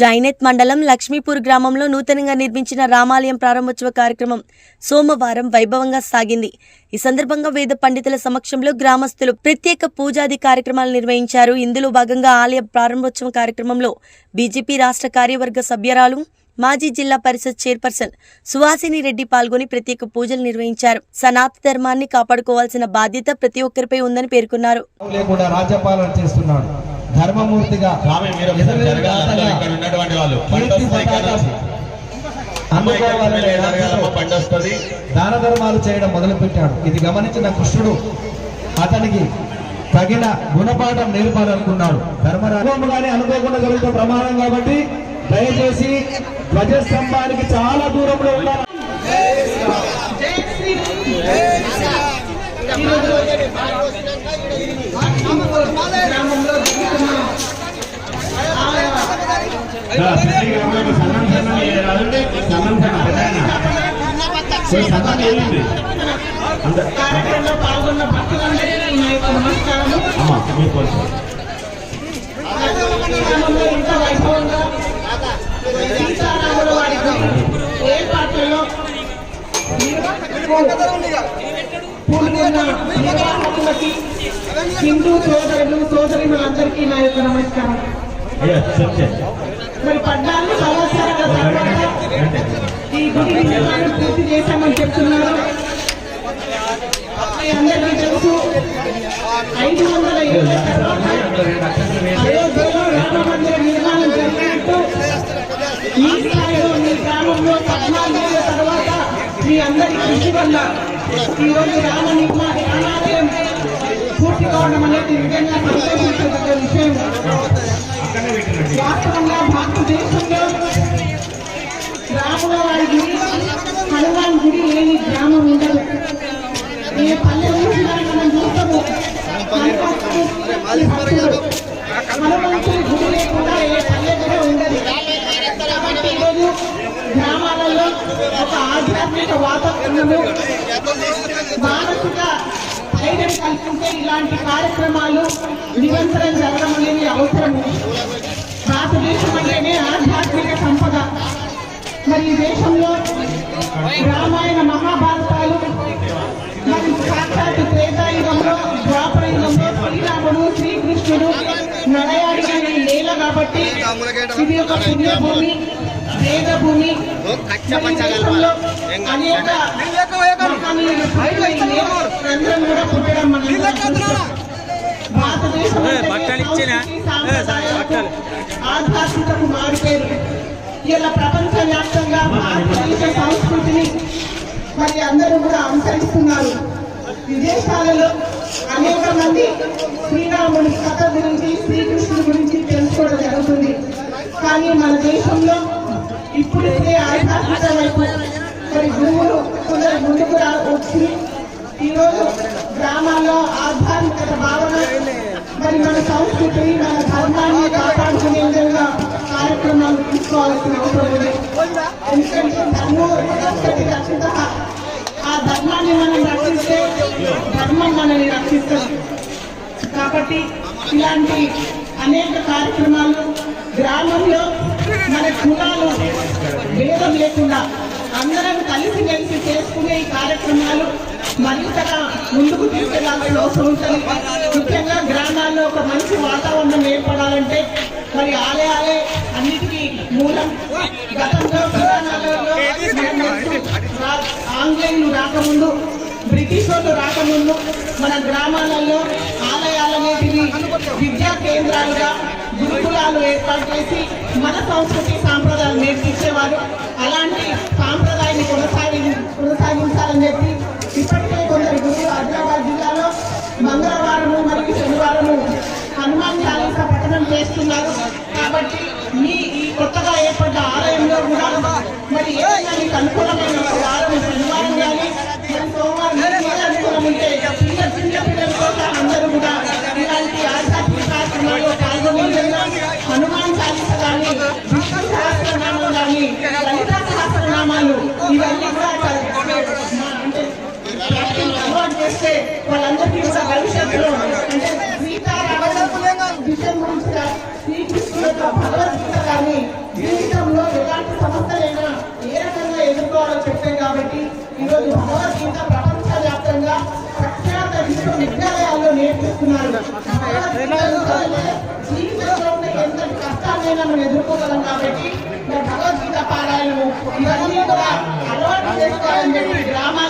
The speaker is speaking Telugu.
జైనత్ మండలం లక్ష్మీపూర్ గ్రామంలో నూతనంగా నిర్మించిన రామాలయం ప్రారంభోత్సవ కార్యక్రమం సోమవారం వైభవంగా సాగింది. ఈ సందర్భంగా వేద పండితుల సమక్షంలో గ్రామస్తులు ప్రత్యేక పూజాది కార్యక్రమాలు నిర్వహించారు. ఇందులో భాగంగా ఆలయ ప్రారంభోత్సవ కార్యక్రమంలో బీజేపీ రాష్ట్ర కార్యవర్గ సభ్యురాలు మాజీ జిల్లా పరిషత్ చైర్పర్సన్ సుహాసిని రెడ్డి పాల్గొని ప్రత్యేక పూజలు నిర్వహించారు. సనాత ధర్మాన్ని కాపాడుకోవాల్సిన బాధ్యత ప్రతి ఒక్కరిపై ఉందని పేర్కొన్నారు. ధర్మమూర్తిగా దాన ధర్మాలు చేయడం మొదలుపెట్టాడు. ఇది గమనించిన కృష్ణుడు అతనికి తగిన గుణపాఠం నేర్పాలనుకున్నాడు. ధర్మరాజుగానే అనుకోకుండా జరుగుతున్న ప్రమాదం కాబట్టి దయచేసి ధ్వజస్తంభానికి చాలా దూరంలో ఉండాలి కార్యక్రమంలో పాల్గొన్న భక్తులందరికీ నా యొక్క నమస్కారము గ్రామంలో ఇంత వైభవంగా సీతారాముల వారి ఏర్పాట్లలో హిందూ సోదరులు సోదరిమలందరికీ నా యొక్క నమస్కారం మరి పద్నాలుగు సంవత్సరాల తర్వాత ఈ గుడి నిర్మాణం పూర్తి చేశామని చెప్తున్నారు. అందరికీ తెలుసు ఐదు వందల ఏళ్ళ తర్వాత అయోధ్యలో రామ మందిర నిర్మాణం జరిగినట్టు ఈ స్థాయిలో మీ గ్రామంలో పద్నాలుగు ఏళ్ళ తర్వాత మీ అందరి కృషి వల్ల ఈరోజు రామ నిర్మాణ రామాలయం పూర్తి కావడం అనేది నిజంగా సంతోషించదగ్గ విషయం. వాస్తవంగా భారతదేశంలో రాముల వారి గుడి హనుమాన్ గుడి లేని గ్రామం ఉండదు. ఏ పల్లె ఊరినా మనం చూస్తాము. హనుమంతుడి గుడి లేకుండా ఏ పల్లె కూడా ఉండదు. కాబట్టి ఈరోజు గ్రామాలలో ఒక ఆధ్యాత్మిక వాతావరణము మానసిక ధైర్యం కల్పించే ఇలాంటి కార్యక్రమాలు నిరంతరం జరగడం అనేది అవసరం భారతదేశం అంటేనే ఆధ్యాత్మిక సంపద. మరి ఈ దేశంలో రామాయణ మహాభారతాలు మరి సాక్షాత్ త్రేతాయుగంలో ద్వాపర యుగంలో శ్రీరాముడు శ్రీకృష్ణుడు నడయాడిన నేల కాబట్టి ఇది ఒక పుణ్యభూమి వేదభూమి. మరి ఈ దేశంలో అనేక కూడా పుట్టడం మనం భారతదేశం అంటేనే సంస్కృతి, సాంప్రదాయాలకు ఆధ్యాత్మికకు మారిపోయారు ఇలా ప్రపంచ వ్యాప్తంగా భారతదేశ సంస్కృతిని మరి అందరూ కూడా అనుసరిస్తున్నారు. విదేశాలలో అనేక మంది శ్రీరాముడి కథ గురించి శ్రీకృష్ణుడి గురించి తెలుసుకోవడం జరుగుతుంది. కానీ మన దేశంలో ఇప్పుడిప్పుడే ఆధ్యాత్మిక వైపు మరి గురువులు కొందరు ముందుకు రా- వచ్చి ఈరోజు గ్రామాల్లో ఆ మరి మన సంస్కృతి మన ధర్మాన్ని కాపాడుకునే విధంగా కార్యక్రమాలు తీసుకోవాల్సిన అవసరం ఉంది. ఎందుకంటే రక్షిత ఆ ధర్మాన్ని మనం రక్షిస్తే ధర్మం మనల్ని రక్షిస్తుంది. కాబట్టి ఇలాంటి అనేక కార్యక్రమాలు గ్రామంలో మన కులాలు భేదం లేకుండా అందరం కలిసి కలిసి చేసుకునే ఈ కార్యక్రమాలు మరింతగా ముందుకు తీసుకెళ్ళాల్సిన అవసరం ఉంటుంది. ముఖ్యంగా ఒక మంచి వాతావరణం ఏర్పడాలంటే మరి ఆలయాలే అన్నిటికీ మూలం. గతంలో ఆంగ్లేయులు రాకముందు బ్రిటిష్ వాళ్ళు రాకముందు మన గ్రామాలలో ఆలయాలు అనేటివి విద్యా కేంద్రాలుగా గురుకులాలు ఏర్పాటు చేసి మన సంస్కృతి సాంప్రదాయాలు నేర్పించేవారు. అలాంటి సాంప్రదాయ ప్రయత్నం చేస్తున్నారు. కాబట్టి మీ కొత్తగా ఏర్పడ్డ ఆలయంలో కూడా మరి ఏదైనా మీకు అనుకూల భగవద్గీత కానీ జీవితంలో ఎలాంటి సమస్యలైనా ఏ రకంగా ఎదుర్కోవాలో చెప్పాం కాబట్టి ఈరోజు భగవద్గీత ప్రపంచవ్యాప్తంగా ప్రఖ్యాత విశ్వవిద్యాలయాల్లో నేర్పిస్తున్నారు. జీవితంలో ఎంత కష్టాలైనా మనం ఎదుర్కోగలం కాబట్టి భగవద్గీత పారాయణము ఇవన్నీ కూడా అలవాటు చేసుకోవాలని చెప్పి గ్రామాల